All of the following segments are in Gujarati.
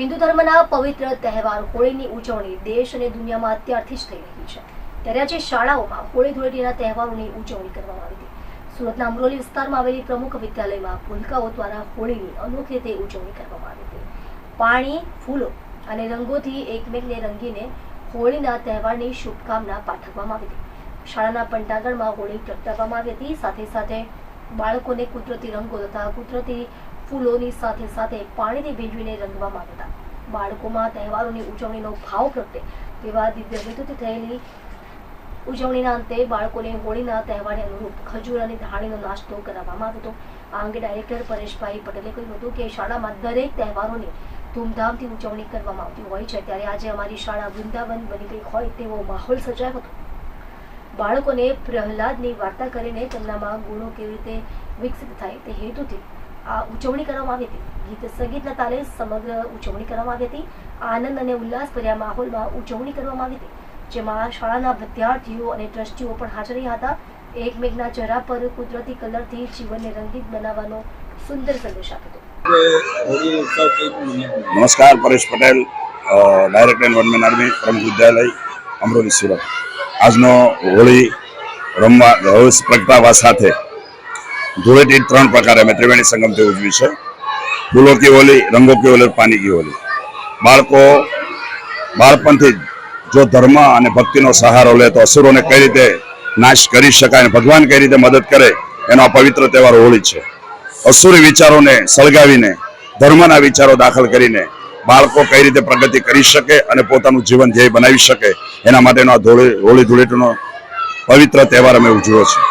હિન્દુ ધર્મના પવિત્ર તહેવાર હોળીની ઉજવણી દેશ અને દુનિયામાં અત્યારથી જ થઈ રહી છે. ત્યારે આજે શાળાઓમાં હોળી ધૂળેટીના તહેવારોની ઉજવણી કરવામાં આવી હતી. સુરતના અમરોલી વિસ્તારમાં આવેલી પ્રમુખ વિદ્યાલયમાં ભૂલકાઓ દ્વારા હોળીની અનોખી રીતે ઉજવણી કરવામાં આવી હતી. પાણી, ફૂલો અને રંગોથી એકમેકને રંગીને હોળીના તહેવારની શુભકામના પાઠવવામાં આવી હતી. શાળાના પંટાગણમાં હોળી પ્રગટાવવામાં આવી હતી. સાથે સાથે બાળકોને કુદરતી રંગો તથા કુદરતી ફૂલોની સાથે સાથે પાણીથી ભીંજવીને રંગવામાં આવ્યા હતા. બાળકોમાં તહેવારોની ઉજવણીનો ભાવ પ્રગટે તેવા દિવ્ય વિદ્યુત થયેલી ઉજવણીના અંતે બાળકોને હોળીના તહેવારને અનુરૂપ ખજૂર અને ધાણીનો નાસ્તો કરાવવામાં આવ્યો હતો. આ અંગે ડાયરેક્ટર પરેશભાઈ પટેલે કહ્યું હતું કે શાળામાં દરેક તહેવારોની ધૂમધામથી ઉજવણી કરવામાં આવતી હોય છે. ત્યારે આજે અમારી શાળા વૃંદાવન બની ગઈ હોય તેવો માહોલ સર્જાયો હતો. બાળકોને પ્રહલાદની વાર્તા કરીને તેમનામાં ગુણો કેવી રીતે વિકસિત થાય તે હેતુથી આ ઉજવણી કરવામાં આવી હતી. ગીત સંગીતના તાલે સમગ્ર ઉજવણી કરવામાં આવી હતી. આનંદ અને ઉલ્લાસભર્યા માહોલમાં ઉજવણી કરવામાં આવી હતી. જેમાં શાળાના વિદ્યાર્થીઓ અને ટ્રસ્ટીઓ પણ હાજર રહ્યા હતા. એકમેકના ચહેરા પર કુદરતી કલરથી જીવનને રંગીત બનાવવાનો સુંદર સંદેશ આપ્યો નમસ્કાર, Paresh Patel director and army પ્રમુખ વિદ્યાલય, અમરોલી, સુરત. આજનો હોળી રમવા હોળી પ્રગટાવવા સાથે ધૂળેટી ત્રણ પ્રકારે અમે ત્રિવેણી સંગમથી ઉજવી છે. ફૂલો કી હોલી રંગો કી હોલી પાણી કી હોલી. બાળકો, બાળપણથી જ ધર્મ અને ભક્તિનો સહારો લે તો અસુરોને કઈ રીતે નાશ કરી શકાય અને ભગવાન કઈ રીતે મદદ કરે, એનો આ પવિત્ર તહેવાર હોળી છે. અસુરી વિચારોને સળગાવીને, ધર્મના વિચારો દાખલ કરીને બાળકો કઈ રીતે પ્રગતિ કરી શકે અને પોતાનું જીવન ધ્યેય બનાવી શકે, એના માટેનો આ ધોળી, હોળી ધૂળેટીનો પવિત્ર તહેવાર અમે ઉજવ્યો છે.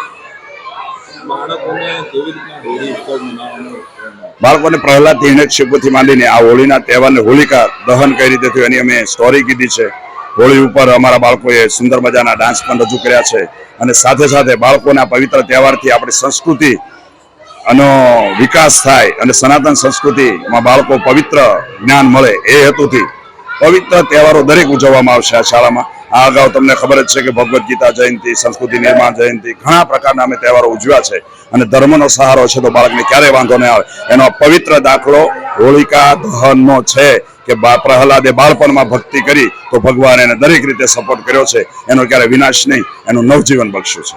બાળકોને પ્રહલાદથી પ્રહલાદ હિરણ્યકશિપુથી માંડીને આ હોળીના તહેવારને હોલિકા દહન કઈ રીતે થયું એની અમે સ્ટોરી કીધી છે. હોળી ઉપર અમારા બાળકોએ સુંદર મજાના ડાન્સ પણ રજૂ કર્યા છે અને સાથે સાથે બાળકોના પવિત્ર તહેવારથી આપણી સંસ્કૃતિ આનો વિકાસ થાય અને સનાતન સંસ્કૃતિમાં બાળકો પવિત્ર જ્ઞાન મળે એ હેતુથી પવિત્ર તહેવારો દરેક ઉજવવામાં આવશે આ શાળામાં. આ અગાઉ તમને ખબર જ છે કે ભગવદ્ ગીતા જયંતિ, સંસ્કૃતિ નિર્માણ જયંતિ, ઘણા પ્રકારના અમે તહેવારો ઉજવ્યા છે અને ધર્મનો સહારો છે તો બાળકને ક્યારેય વાંધો નહીં આવે. એનો પવિત્ર દાખલો હોળિકા દહનનો છે કે પ્રહલાદે બાળપણમાં ભક્તિ કરી તો ભગવાન એને દરેક રીતે સપોર્ટ કર્યો છે. એનો ક્યારે વિનાશ નહીં, એનું નવજીવન બક્ષ્યું છે.